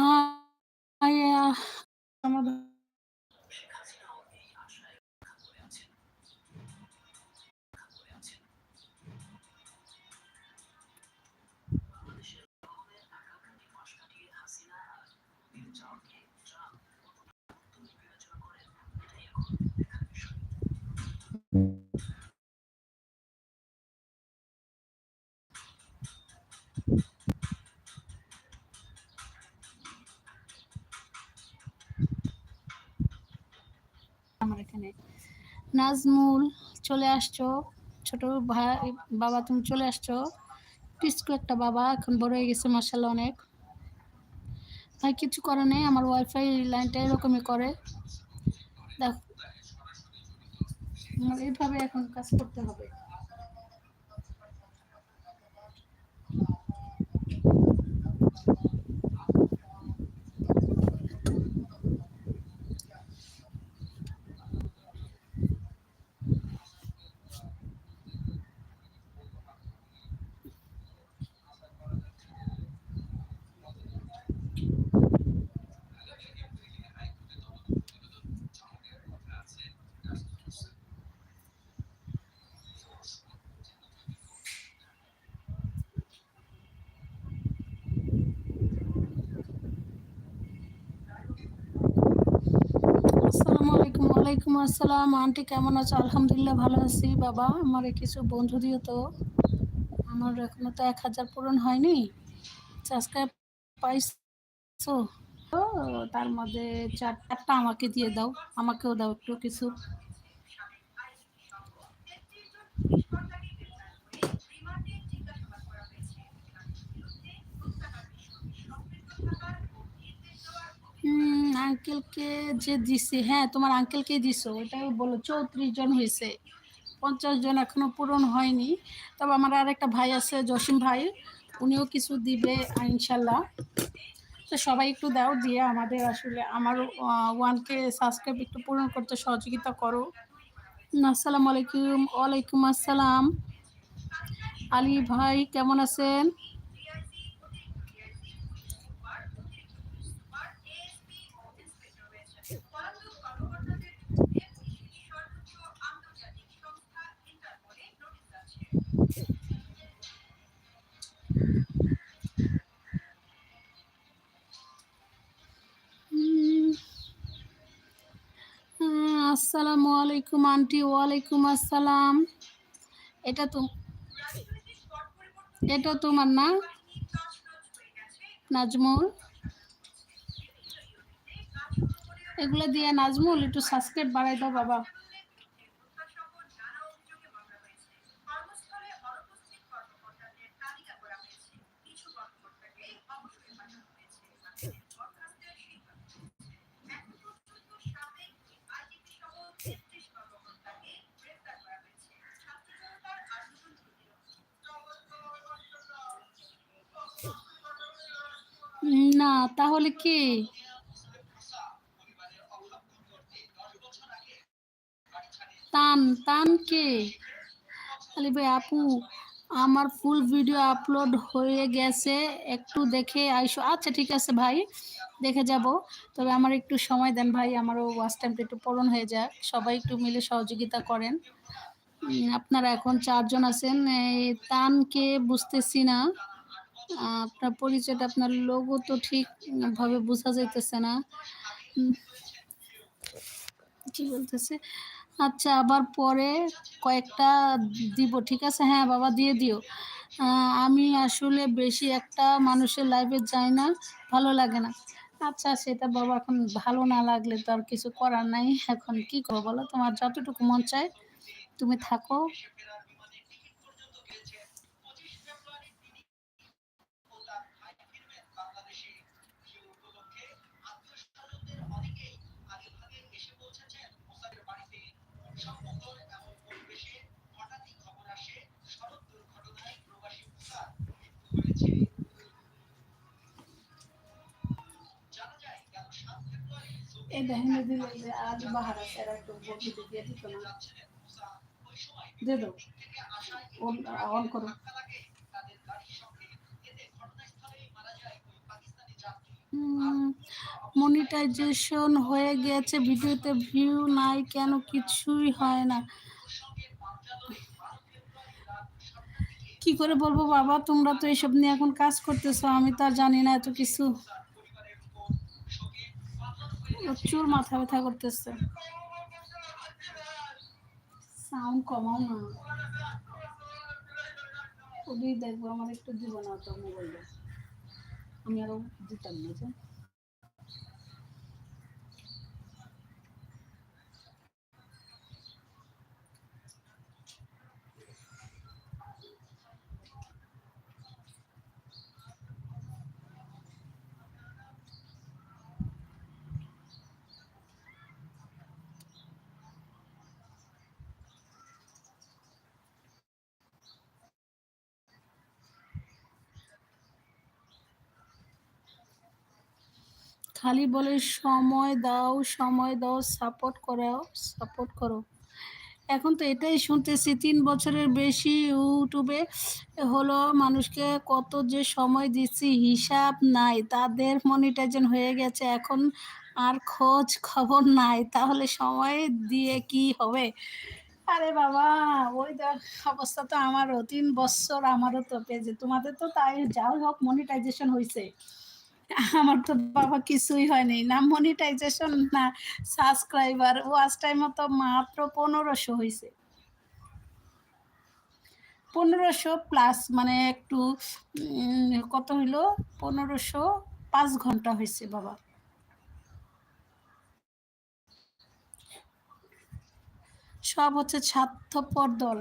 Oh. এখানে। নাজমুল, চলে আসছো। ছোট ভাই, বাবা তুমি চলে আসছো। টিস্কু একটা বাবা, এখন বড় হয়ে গেছে মার্শাল্লাহ অনেক। ভাই, কিছু করে নেই, আমার ওয়াইফাই লাইনটা এরকমই করে। দেখ এইভাবে এখন কাজ করতে হবে আসসালামু আলাইকুম ওয়ালাইকুম আসসালাম। আন্টি, কেমন আছো? আলহামদুলিল্লাহ ভালো আছি। বাবা, আমার কিছু বন্ধু দিও তো। আমার এখনও তো এক হাজার পূরণ হয়নি। সাবস্ক্রাইব পাইছো? তো তার মধ্যে চার চারটা আমাকে দিয়ে দাও। আমাকেও দাও একটু কিছু। আঙ্কেলকে যে দিছি হ্যাঁ তোমার আঙ্কেলকে দিছো ওটাই বলো, চৌত্রিশ জন হয়েছে, পঞ্চাশ জন এখনও পূরণ হয়নি। তবে আমার আর একটা ভাই আছে, জসিম ভাই, উনিও কিছু দিবে ইনশাল্লাহ তো সবাই একটু দাও, দিয়ে আমাদের আসলে আমার ওয়ানকে সাবস্ক্রাইব একটু পূরণ করতে সহযোগিতা করো। আসসালামু আলাইকুম, ওয়ালাইকুম আসসালাম। আলী ভাই, কেমন আছেন? আসসালামু আলাইকুম, আন্টি। ওয়ালাইকুম আসসালাম। এটা তো এটা তোমার না? নাজমুল। এগুলো দিয়ে নাজমুল, একটু সাবস্ক্রাইব বাড়াই দাও বাবা। না, তাহলে কি? তান তান কে? আলি ভাই আপু, আমার ফুল ভিডিও আপলোড হয়ে গেছে, একটু দেখে আইসো। আচ্ছা ঠিক আছে ভাই, দেখে যাব। তবে আমার একটু সময় দেন ভাই, আমারও ওয়াচ টাইমটা একটু পূরণ হয়ে যাক। সবাই একটু মিলে সহযোগিতা করেন। আপনারা এখন চারজন আছেন তানকে বুঝতেছি না। আপনার পরিচয়টা, আপনার লোগো তো ঠিকভাবে বোঝা যাইতেছে না। কি বলতেছে? আচ্ছা আবার পরে কয়েকটা দিব, ঠিক আছে? হ্যাঁ বাবা, দিয়ে দিও। আমি আসলে বেশি একটা মানুষের লাইফে যাই না, ভালো লাগে না। আচ্ছা সেটা বাবা এখন ভালো না লাগলে তো আর কিছু করার নাই। এখন কি করব বলো? তোমার যতটুকু মন চায়, তুমি থাকো। মনিটাইজেশন হয়ে গেছে, ভিডিওতে ভিউ নাই কেন কিছুই হয় না। কি করে বলব বাবা, তোমরা তো এইসব নিয়ে এখন কাজ করতেছো, আমি তো আর জানি না এত কিছু। প্রচুর মাথা ব্যথা করতেছে। সাউন্ড কমাও না। খুবই দেখব, আমার একটু জীবন আমি মোবাইলে আমি আরও দিতাম না খালি বলে, সময় দাও সময় দাও, সাপোর্ট করাও, সাপোর্ট করো। এখন তো এটাই শুনতেছি, তিন বছরের বেশি ইউটিউবে হলো মানুষকে কত যে সময় দিচ্ছি, হিসাব নাই, তাদের মনিটাইজেশন হয়ে গেছে, এখন আর খোঁজ খবর নাই, তাহলে সময় দিয়ে কি হবে? আরে বাবা, ওই দেখ, অবস্থা তো আমারও, তিন বছর আমারও তো পেয়েছে, তোমাদের তো তাই যাও হোক মনিটাইজেশন হয়েছে আমার তো বাবা কিছুই হয়নি, না মনিটাইজেশন না সাবস্ক্রাইবার ওয়াচ টাইম তো মাত্র পনেরোশো হয়েছে পনেরোশো প্লাস মানে একটু কত হইল? পনেরোশো পাঁচ ঘণ্টা হয়েছে বাবা। সব হচ্ছে স্বার্থপর দল।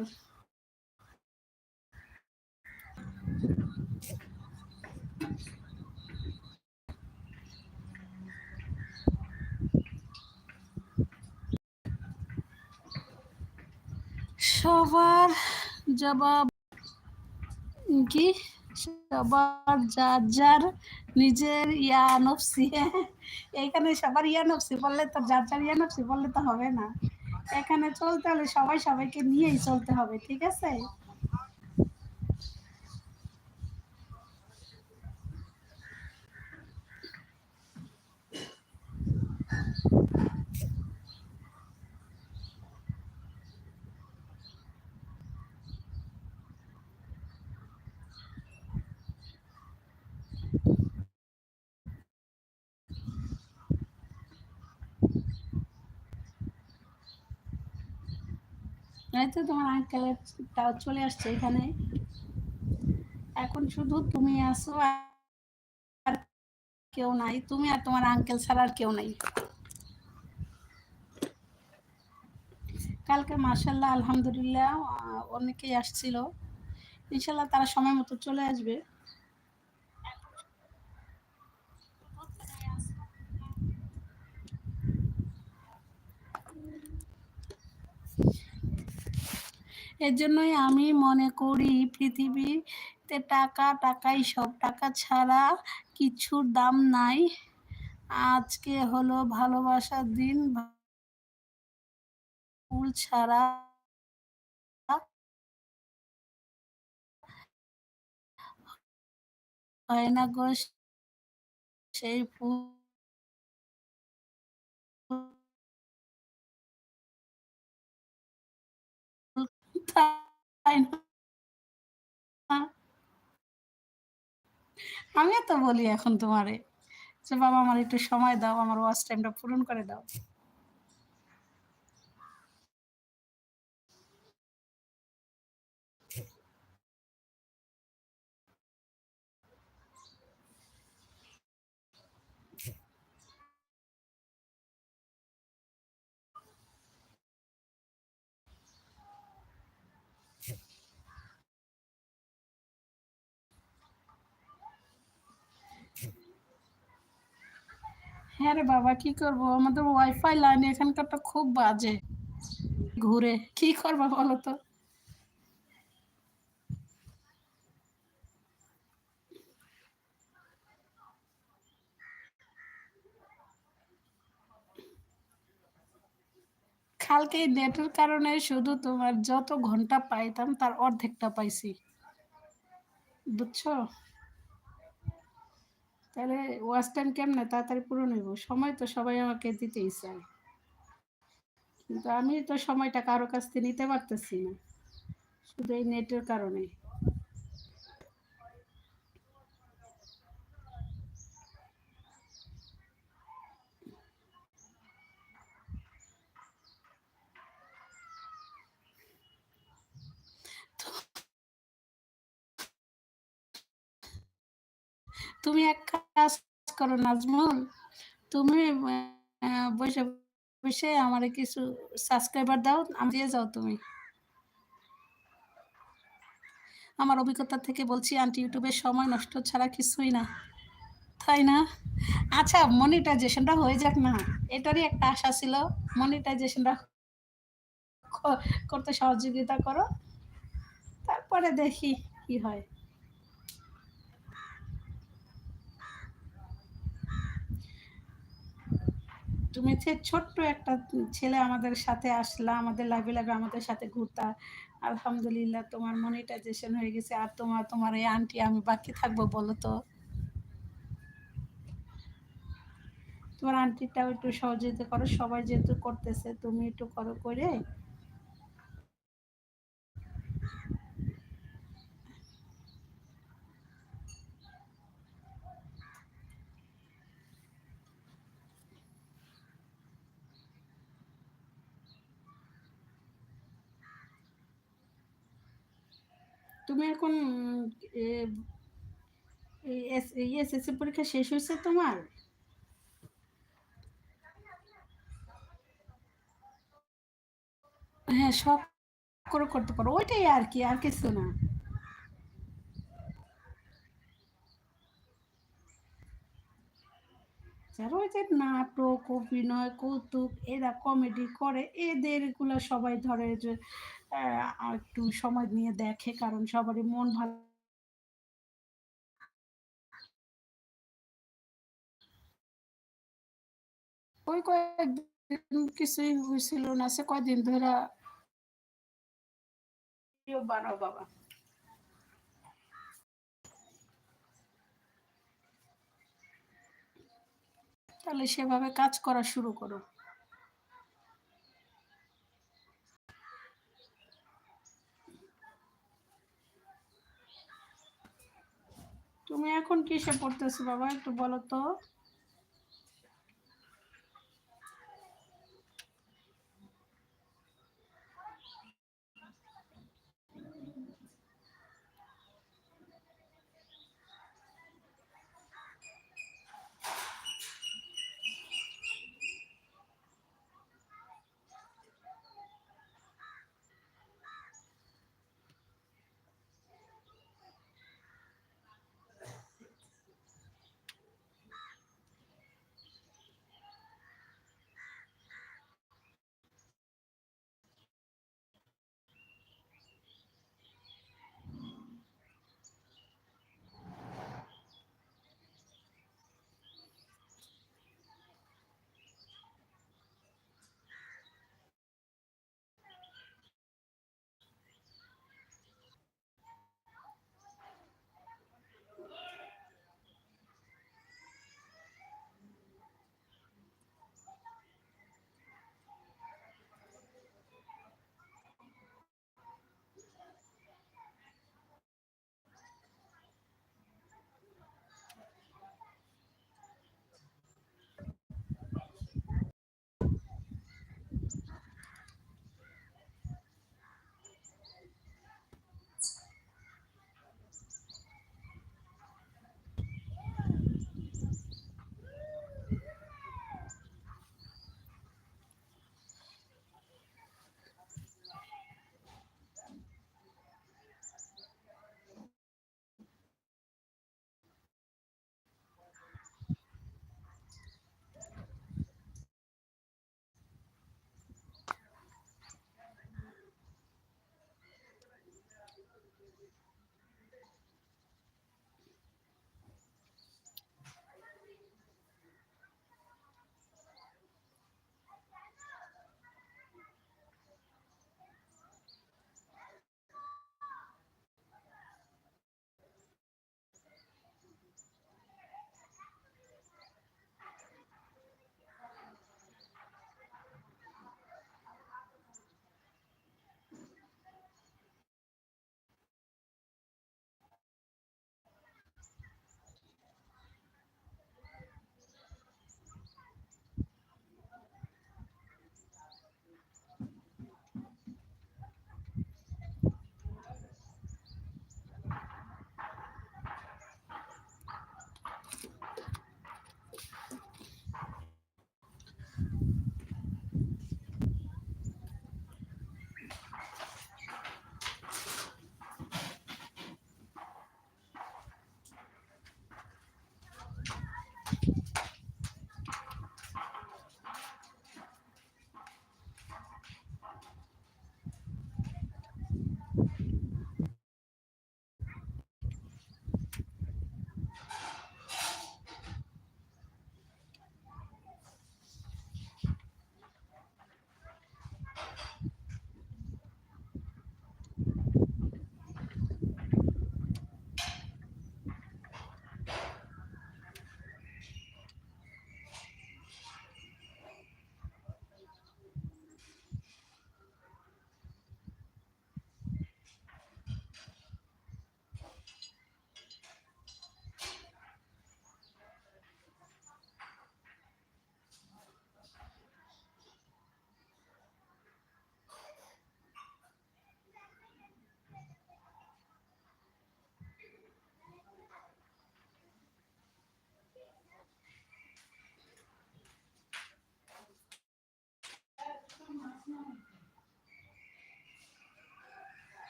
সবার জবাব কি? সবার যার যার নিজের ইয়া নফসি এখানে সবার ইয়া নফসি বললে তো যার যার ইয়া নফসি বললে তো হবে না। এখানে চলতে হলে সবাই সবাইকে নিয়েই চলতে হবে, ঠিক আছে? এই তো তোমার আঙ্কেলের তাও চলে আসছে এখানে। এখন শুধু তুমি আসো আর কেউ নাই। তুমি আর তোমার আঙ্কেল ছাড়া আর কেউ নাই। কালকে মার্শাল্লাহ আলহামদুলিল্লাহ অনেকেই আসছিল। ইনশাল্লাহ তারা সময় মতো চলে আসবে। এর জন্যই আমি মনে করি পৃথিবীতে টাকা, টাকাই সব। টাকা ছাড়া কিছুর দাম নাই। আজকে হলো ভালোবাসার দিন। ফুল ছাড়া হয় না গো সেই ফুল। আমি তো বলি এখন তোমারে যে বাবা আমার একটু সময় দাও, আমার ওয়াচ টাইমটা পূরণ করে দাও। হ্যাঁ রে বাবা, কি করব? আমাদের ওয়াইফাই লাইন এখানকারটা খুব বাজে। ঘুরে, কি করব বলো তো? কালকে নেটের কারণে শুধু তোমার যত ঘণ্টা পাইতাম, তার অর্ধেকটা পাইছি। বুঝছ? তাহলে ওয়াচ টাইম কেমনে তাড়াতাড়ি পূরণ হইব। সময় তো সবাই আমাকে দিতেই চায়। কিন্তু আমি তো সময়টা কারও কাছ থেকে নিতে পারতেছি না। শুধু এই নেটের কারণে। তুমি এক কাজ করো নাজমুল, তুমি বসে বসে আমার কিছু সাবস্ক্রাইবার দাও, আমি দিয়ে যাও তুমি। আমার অভিজ্ঞতা থেকে বলছি, আন্টি ইউটিউবের সময় নষ্ট ছাড়া কিছুই না। তাই না? আচ্ছা মনিটাইজেশনটা হয়ে যাক না। এটারই একটা আশা ছিল মনিটাইজেশনটা করতে সহযোগিতা করো। তারপরে দেখি কি হয়। যে ছোট্ট একটা ছেলে আমাদের সাথে আসলা, আমাদের লাভে লাভে আমাদের সাথে ঘুরতা। আলহামদুলিল্লাহ, তোমার মনিটাইজেশন হয়ে গেছে। আর তোমার তোমার এই আন্টি আমি বাকি থাকব বলো তো? তোমার আন্টিটাও একটু সহযোগিতা করো, সবাই যেহেতু করতেছে, তুমি একটু করো করে। তুমি এখন এসএসসি পরীক্ষা শেষ হয়েছে তোমার হ্যাঁ সব করে করতে পারো ওইটাই আর কি আর কিছু না যারা ওই যে নাটক, অভিনয়, কৌতুক, এরা কমেডি করে। এদেরগুলো সবাই ধরে যে একটু সময় নিয়ে দেখে, কারণ সবারই মন ভালো। ওই কয়েকদিন কিছুই হয়েছিল না, সে কয়দিন ধরে। বানাও বাবা। তাহলে সেভাবে কাজ করা শুরু করো। তুমি এখন কিসে পড়তেছো বাবা একটু বলো তো?